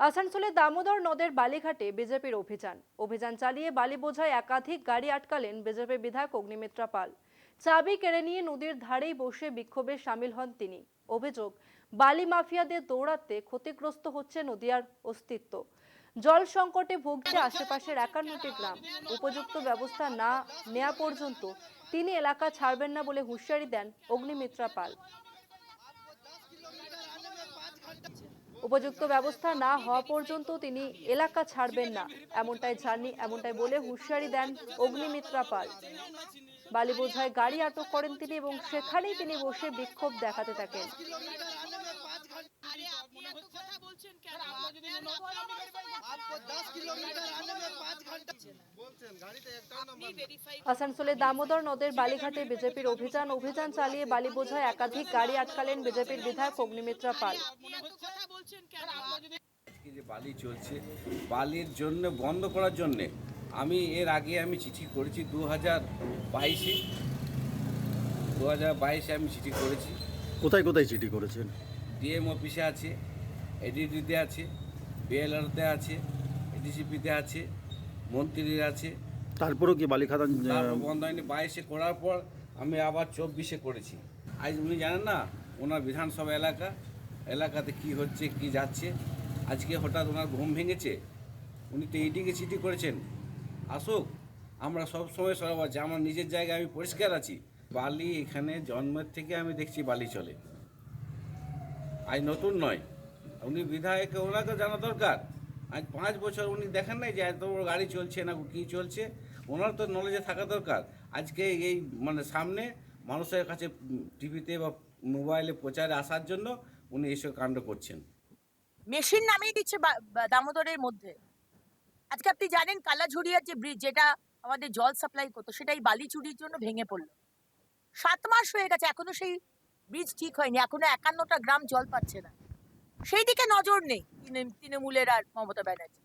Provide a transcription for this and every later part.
আসানসোলে দামোদর নদের বালিঘাটে বিজেপির অভিযান। অভিযান চালিয়ে বালি বোঝায় একাধিক গাড়ি আটকালেন বিজেপি বিধায়ক অগ্নিমিত্রা পাল। চাবি কেড়ে নিয়ে নদীর ধারেই বসে বিক্ষোভে সামিল হন তিনি। অভিযোগ, বালি মাফিয়াদের দৌড়াতে ক্ষতিগ্রস্ত হচ্ছে নদীয়ার অস্তিত্ব। জল সংকটে ভুগছে আশেপাশের একান্নটি গ্রাম। উপযুক্ত ব্যবস্থা না নেওয়া পর্যন্ত তিনি এলাকা ছাড়বেন না বলে হুঁশিয়ারি দেন অগ্নিমিত্রা পাল। উপযুক্ত ব্যবস্থা না হওয়া পর্যন্ত তিনি এলাকা ছাড়বেন না। এমনটাই ছাড়নি এমনটাই বলে হুঁশিয়ারি দেন অগ্নিমিত্রা পাল। বালি বোঝায় গাড়ি আটক করেন তিনি এবং সেখানেই তিনি বসে বিক্ষোভ দেখাতে থাকেন। আসানসোলে দামোদর নদের বালিঘাটে বিজেপির অভিযান অভিযান চালিয়ে বালি বোঝায় একাধিক গাড়ি আটকালেন বিজেপির বিধায়ক অগ্নিমিত্রা পাল। যে বালি চলছে বালির জন্য বন্ধ করার জন্য আমি এর আগে আমি চিঠি করেছি দু হাজার বাইশে। দু হাজার বাইশে আমি চিঠি করেছি। কোথায় কোথায় চিঠি করেছেন? ডিএম অফিসে আছে এডিডিতে আছে। বিএলআরতে আছে এডিসিপিতে আছে মন্ত্রীর আছে। তারপরেও কি বালি খাদান আহ, তারপর বন্ধ হয়নি। বাইশে করার পর আমি আবার চব্বিশে করেছি। আজ উনি জানেন না ওনার বিধানসভা এলাকা এলাকাতে কি হচ্ছে কি যাচ্ছে। আজকে হঠাৎ ওনার ঘুম ভেঙেছে। উনি তো এইদিকে চিঠি করেছেন। আসুক আমরা সব সময় সরব। আছি আমার নিজের জায়গায় আমি পরিষ্কার আছি। বালি এখানে জন্মের থেকে আমি দেখছি বালি চলে। আজ নতুন নয়। উনি বিধায়ক ওনাকে জানা দরকার। আজ পাঁচ বছর উনি দেখেন নাই যে এত বড় গাড়ি চলছে না, কি চলছে। ওনার তো নলেজে থাকা দরকার। আজকে এই মানে সামনে মানুষের কাছে টিভিতে বা মোবাইলে প্রচারে আসার জন্য উনি এসব কাণ্ড করছেন। মেশিন নামিয়ে দিচ্ছে দামোদরের মধ্যে। আজকে আপনি জানেন কালাঝুরিয়ার যে ব্রিজ, যেটা আমাদের জল সাপ্লাই করতো, সেটাই বালি চুরির জন্য ভেঙে পড়ল। সাত মাস হয়ে গেছে, এখনও সেই ব্রিজ ঠিক হয়নি, এখনও একান্নটা গ্রাম জল পাচ্ছে না। সেই দিকে নজর নেই তৃণ- তৃণমূলের আর মমতা ব্যানার্জি।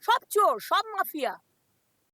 সব চোর সব মাফিয়া।